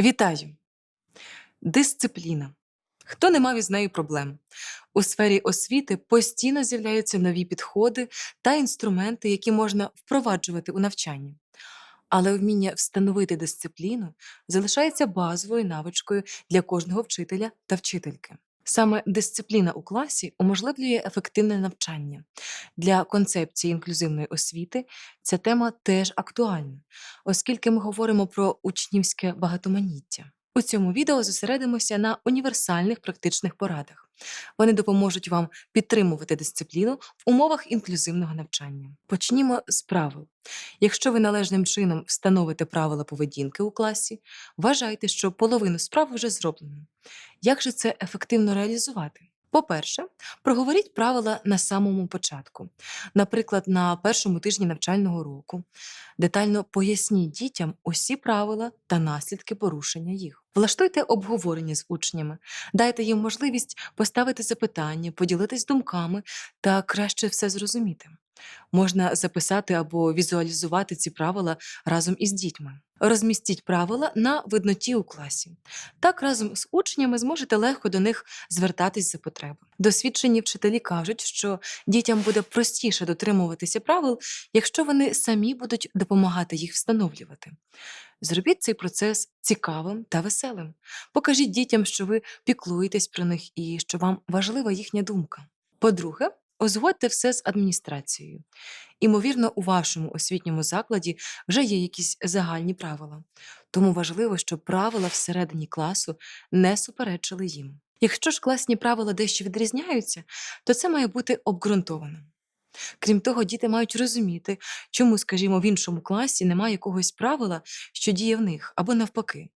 Вітаю! Дисципліна. Хто не мав із нею проблем? У сфері освіти постійно з'являються нові підходи та інструменти, які можна впроваджувати у навчанні. Але вміння встановити дисципліну залишається базовою навичкою для кожного вчителя та вчительки. Саме дисципліна у класі уможливлює ефективне навчання. Для концепції інклюзивної освіти ця тема теж актуальна, оскільки ми говоримо про учнівське багатоманіття. У цьому відео зосередимося на універсальних практичних порадах. Вони допоможуть вам підтримувати дисципліну в умовах інклюзивного навчання. Почнімо з правил. Якщо ви належним чином встановите правила поведінки у класі, вважайте, що половину справ вже зроблено. Як же це ефективно реалізувати? По-перше, проговоріть правила на самому початку, наприклад, на першому тижні навчального року. Детально поясніть дітям усі правила та наслідки порушення їх. Влаштуйте обговорення з учнями, дайте їм можливість поставити запитання, поділитись думками та краще все зрозуміти. Можна записати або візуалізувати ці правила разом із дітьми. Розмістіть правила на видноті у класі. Так разом з учнями зможете легко до них звертатись за потреби. Досвідчені вчителі кажуть, що дітям буде простіше дотримуватися правил, якщо вони самі будуть допомагати їх встановлювати. Зробіть цей процес цікавим та веселим. Покажіть дітям, що ви піклуєтесь про них і що вам важлива їхня думка. По-друге, узгодьте все з адміністрацією. Імовірно, у вашому освітньому закладі вже є якісь загальні правила, тому важливо, щоб правила всередині класу не суперечили їм. Якщо ж класні правила дещо відрізняються, то це має бути обґрунтовано. Крім того, діти мають розуміти, чому, скажімо, в іншому класі немає якогось правила, що діє в них, або навпаки.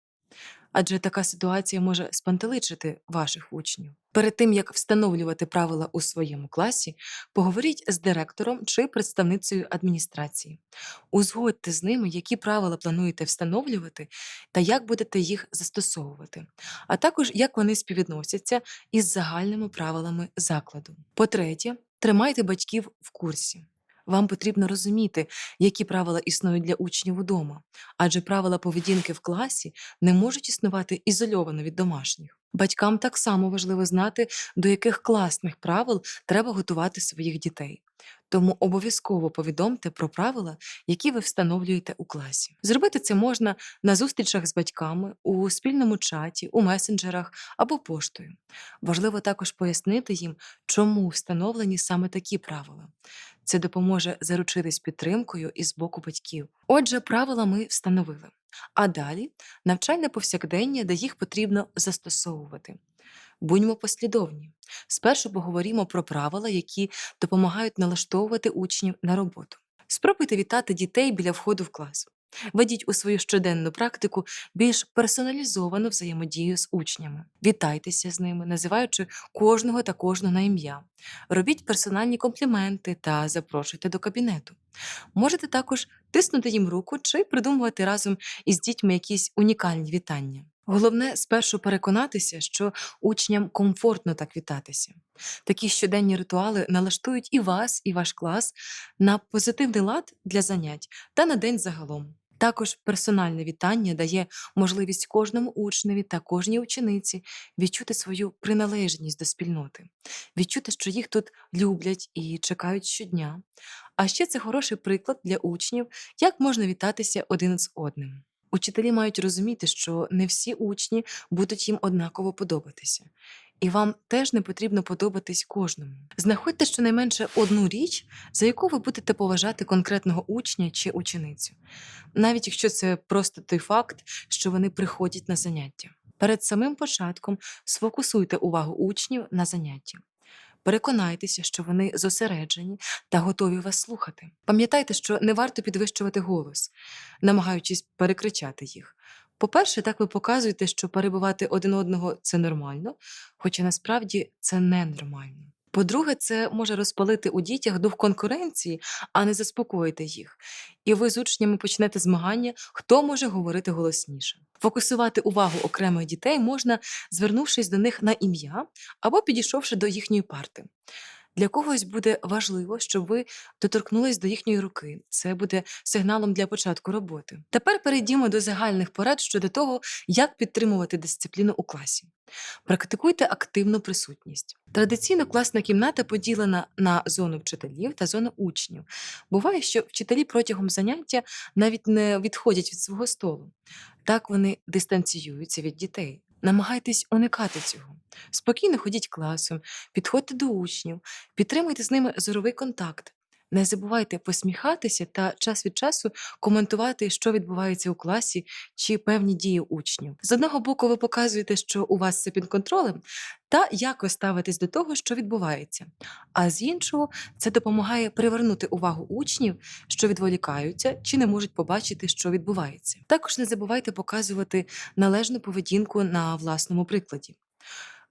Адже така ситуація може спантеличити ваших учнів. Перед тим як встановлювати правила у своєму класі, поговоріть з директором чи представницею адміністрації. Узгодьте з ними, які правила плануєте встановлювати та як будете їх застосовувати, а також як вони співвідносяться із загальними правилами закладу. По-третє, тримайте батьків в курсі. Вам потрібно розуміти, які правила існують для учнів удома, адже правила поведінки в класі не можуть існувати ізольовано від домашніх. Батькам так само важливо знати, до яких класних правил треба готувати своїх дітей. Тому обов'язково повідомте про правила, які ви встановлюєте у класі. Зробити це можна на зустрічах з батьками, у спільному чаті, у месенджерах або поштою. Важливо також пояснити їм, чому встановлені саме такі правила. Це допоможе заручитись підтримкою із боку батьків. Отже, правила ми встановили. А далі навчальне повсякдення, де їх потрібно застосовувати. Будьмо послідовні. Спершу поговоримо про правила, які допомагають налаштовувати учнів на роботу. Спробуйте вітати дітей біля входу в клас. Ведіть у свою щоденну практику більш персоналізовану взаємодію з учнями. Вітайтеся з ними, називаючи кожного та кожну на ім'я. Робіть персональні компліменти та запрошуйте до кабінету. Можете також тиснути їм руку чи придумувати разом із дітьми якісь унікальні вітання. Головне спершу переконатися, що учням комфортно так вітатися. Такі щоденні ритуали налаштують і вас, і ваш клас на позитивний лад для занять та на день загалом. Також персональне вітання дає можливість кожному учневі та кожній учениці відчути свою приналежність до спільноти, відчути, що їх тут люблять і чекають щодня. А ще це хороший приклад для учнів, як можна вітатися один з одним. Учителі мають розуміти, що не всі учні будуть їм однаково подобатися. І вам теж не потрібно подобатись кожному. Знаходьте щонайменше одну річ, за яку ви будете поважати конкретного учня чи ученицю, навіть якщо це просто той факт, що вони приходять на заняття. Перед самим початком сфокусуйте увагу учнів на занятті. Переконайтеся, що вони зосереджені та готові вас слухати. Пам'ятайте, що не варто підвищувати голос, намагаючись перекричати їх. По-перше, так ви показуєте, що перебувати один одного це нормально, хоча насправді це ненормально. По-друге, це може розпалити у дітях дух конкуренції, а не заспокоїти їх. І ви з учнями почнете змагання, хто може говорити голосніше. Фокусувати увагу окремих дітей можна, звернувшись до них на ім'я або підійшовши до їхньої парти. Для когось буде важливо, щоб ви доторкнулись до їхньої руки. Це буде сигналом для початку роботи. Тепер перейдімо до загальних порад щодо того, як підтримувати дисципліну у класі. Практикуйте активну присутність. Традиційно класна кімната поділена на зону вчителів та зону учнів. Буває, що вчителі протягом заняття навіть не відходять від свого столу. Так вони дистанціюються від дітей. Намагайтесь уникати цього. Спокійно ходіть класом, підходьте до учнів, підтримуйте з ними зоровий контакт. Не забувайте посміхатися та час від часу коментувати, що відбувається у класі чи певні дії учнів. З одного боку, ви показуєте, що у вас все під контролем, та як ви ставитесь до того, що відбувається. А з іншого, це допомагає привернути увагу учнів, що відволікаються чи не можуть побачити, що відбувається. Також не забувайте показувати належну поведінку на власному прикладі.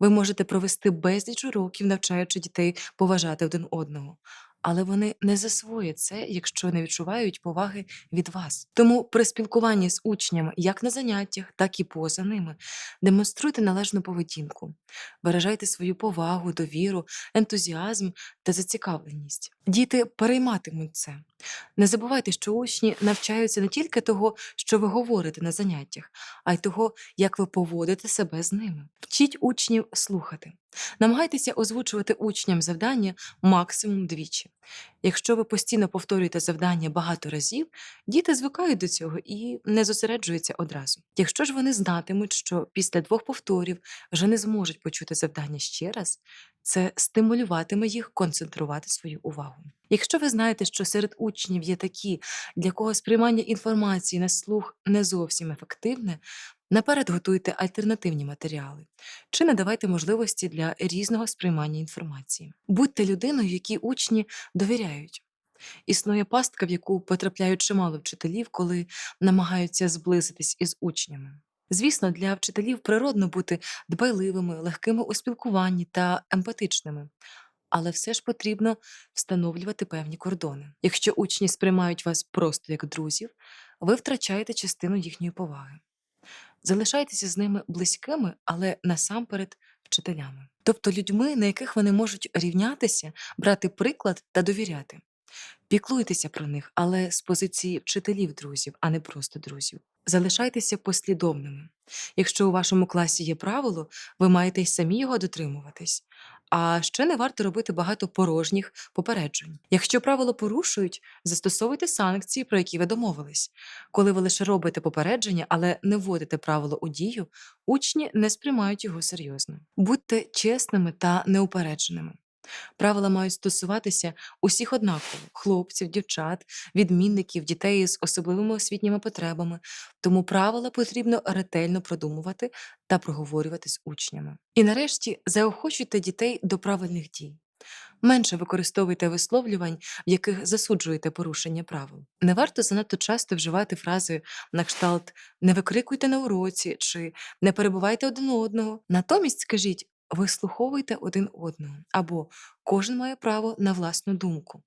Ви можете провести безліч уроків, навчаючи дітей поважати один одного. Але вони не засвоять це, якщо не відчувають поваги від вас. Тому при спілкуванні з учнями, як на заняттях, так і поза ними, демонструйте належну поведінку, виражайте свою повагу, довіру, ентузіазм та зацікавленість. Діти перейматимуть це. Не забувайте, що учні навчаються не тільки того, що ви говорите на заняттях, а й того, як ви поводите себе з ними. Вчіть учнів слухати. Намагайтеся озвучувати учням завдання максимум двічі. Якщо ви постійно повторюєте завдання багато разів, діти звикають до цього і не зосереджуються одразу. Якщо ж вони знатимуть, що після двох повторів вже не зможуть почути завдання ще раз, це стимулюватиме їх концентрувати свою увагу. Якщо ви знаєте, що серед учнів є такі, для кого сприймання інформації на слух не зовсім ефективне, наперед готуйте альтернативні матеріали чи надавайте можливості для різного сприймання інформації. Будьте людиною, якій учні довіряють. Існує пастка, в яку потрапляють чимало вчителів, коли намагаються зблизитись із учнями. Звісно, для вчителів природно бути дбайливими, легкими у спілкуванні та емпатичними. Але все ж потрібно встановлювати певні кордони. Якщо учні сприймають вас просто як друзів, ви втрачаєте частину їхньої поваги. Залишайтеся з ними близькими, але насамперед вчителями, тобто людьми, на яких вони можуть рівнятися, брати приклад та довіряти. Піклуйтеся про них, але з позиції вчителів друзів, а не просто друзів. Залишайтеся послідовними. Якщо у вашому класі є правило, ви маєте й самі його дотримуватись. А ще не варто робити багато порожніх попереджень. Якщо правило порушують, застосовуйте санкції, про які ви домовились. Коли ви лише робите попередження, але не вводите правило у дію, учні не сприймають його серйозно. Будьте чесними та неупередженими. Правила мають стосуватися усіх однаково: хлопців, дівчат, відмінників, дітей з особливими освітніми потребами. Тому правила потрібно ретельно продумувати та проговорювати з учнями. І нарешті заохочуйте дітей до правильних дій. Менше використовуйте висловлювань, в яких засуджуєте порушення правил. Не варто занадто часто вживати фрази на кшталт не викрикуйте на уроці чи не перебувайте один одного. Натомість скажіть вислуховуйте один одного або кожен має право на власну думку.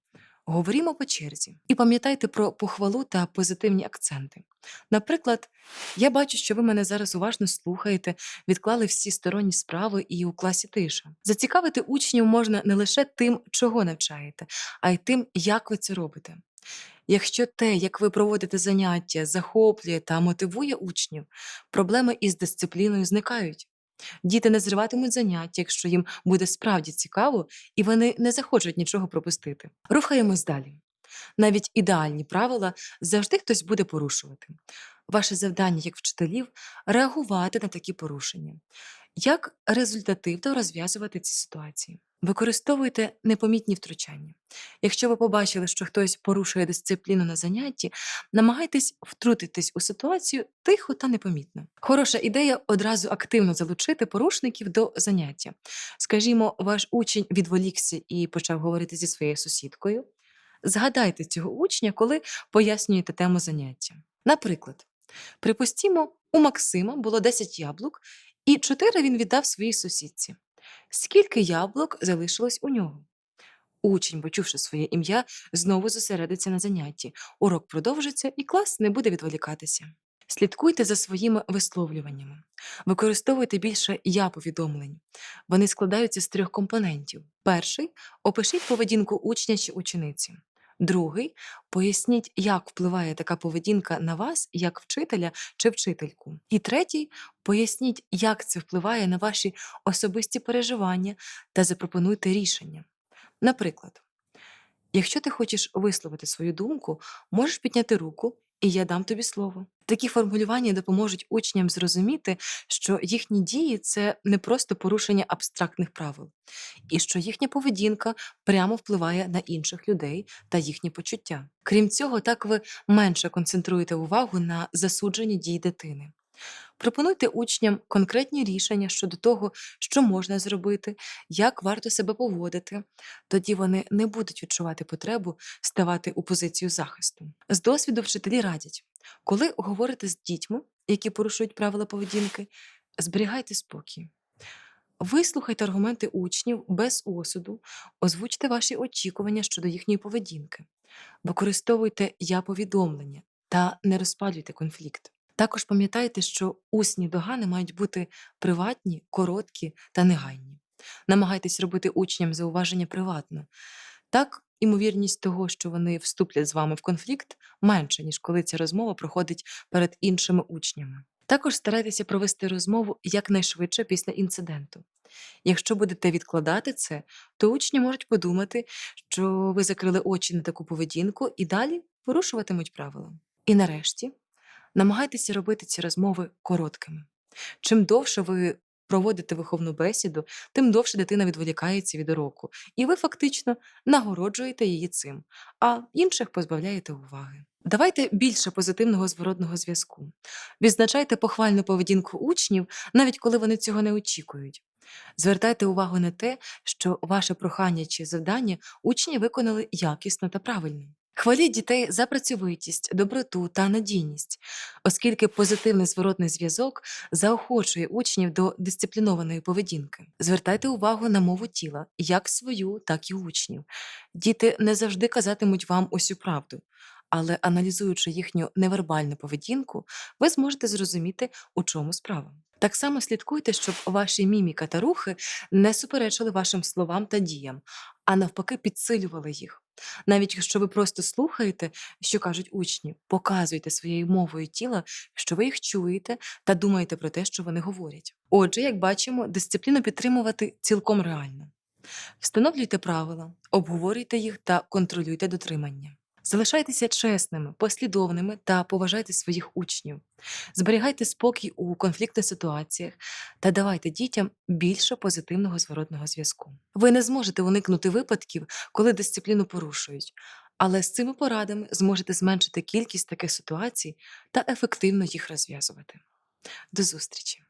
Говорімо по черзі і пам'ятайте про похвалу та позитивні акценти. Наприклад, я бачу, що ви мене зараз уважно слухаєте, відклали всі сторонні справи і у класі тиша. Зацікавити учнів можна не лише тим, чого навчаєте, а й тим, як ви це робите. Якщо те, як ви проводите заняття, захоплює та мотивує учнів, проблеми із дисципліною зникають. Діти не зриватимуть заняття, якщо їм буде справді цікаво, і вони не захочуть нічого пропустити. Рухаємось далі. Навіть ідеальні правила завжди хтось буде порушувати. Ваше завдання як вчителів реагувати на такі порушення. Як результативно розв'язувати ці ситуації? Використовуйте непомітні втручання. Якщо ви побачили, що хтось порушує дисципліну на занятті, намагайтесь втрутитись у ситуацію тихо та непомітно. Хороша ідея одразу активно залучити порушників до заняття. Скажімо, ваш учень відволікся і почав говорити зі своєю сусідкою. Згадайте цього учня, коли пояснюєте тему заняття. Наприклад, припустімо, у Максима було 10 яблук, і 4 він віддав своїй сусідці. Скільки яблук залишилось у нього? Учень, почувши своє ім'я, знову зосередиться на занятті. Урок продовжиться, і клас не буде відволікатися. Слідкуйте за своїми висловлюваннями. Використовуйте більше я повідомлень. Вони складаються з трьох компонентів. Перший опишіть поведінку учня чи учениці. Другий поясніть, як впливає така поведінка на вас, як вчителя чи вчительку. І третій поясніть, як це впливає на ваші особисті переживання та запропонуйте рішення. Наприклад, якщо ти хочеш висловити свою думку, можеш підняти руку, і я дам тобі слово. Такі формулювання допоможуть учням зрозуміти, що їхні дії це не просто порушення абстрактних правил, і що їхня поведінка прямо впливає на інших людей та їхні почуття. Крім цього, так ви менше концентруєте увагу на засудженні дій дитини. Пропонуйте учням конкретні рішення щодо того, що можна зробити, як варто себе поводити. Тоді вони не будуть відчувати потребу ставати у позицію захисту. З досвіду вчителі радять, коли говорите з дітьми, які порушують правила поведінки, зберігайте спокій. Вислухайте аргументи учнів без осуду, озвучте ваші очікування щодо їхньої поведінки, використовуйте я повідомлення та не розпалюйте конфлікт. Також пам'ятайте, що усні догани мають бути приватні, короткі та негайні. Намагайтесь робити учням зауваження приватно. Так, імовірність того, що вони вступлять з вами в конфлікт, менша, ніж коли ця розмова проходить перед іншими учнями. Також старайтеся провести розмову якнайшвидше після інциденту. Якщо будете відкладати це, то учні можуть подумати, що ви закрили очі на таку поведінку і далі порушуватимуть правила. І нарешті намагайтеся робити ці розмови короткими. Чим довше ви проводите виховну бесіду, тим довше дитина відволікається від уроку, і ви фактично нагороджуєте її цим, а інших позбавляєте уваги. Давайте більше позитивного зворотного зв'язку. Відзначайте похвальну поведінку учнів, навіть коли вони цього не очікують. Звертайте увагу на те, що ваше прохання чи завдання учні виконали якісно та правильно. Хваліть дітей за працьовитість, доброту та надійність, оскільки позитивний зворотний зв'язок заохочує учнів до дисциплінованої поведінки. Звертайте увагу на мову тіла, як свою, так і учнів. Діти не завжди казатимуть вам усю правду, але аналізуючи їхню невербальну поведінку, ви зможете зрозуміти, у чому справа. Так само слідкуйте, щоб ваші міміка та рухи не суперечили вашим словам та діям, а навпаки підсилювали їх. Навіть якщо ви просто слухаєте, що кажуть учні, показуйте своєю мовою тіла, що ви їх чуєте та думаєте про те, що вони говорять. Отже, як бачимо, дисципліну підтримувати цілком реально. Встановлюйте правила, обговорюйте їх та контролюйте дотримання. Залишайтеся чесними, послідовними та поважайте своїх учнів. Зберігайте спокій у конфліктних ситуаціях та давайте дітям більше позитивного зворотного зв'язку. Ви не зможете уникнути випадків, коли дисципліну порушують, але з цими порадами зможете зменшити кількість таких ситуацій та ефективно їх розв'язувати. До зустрічі!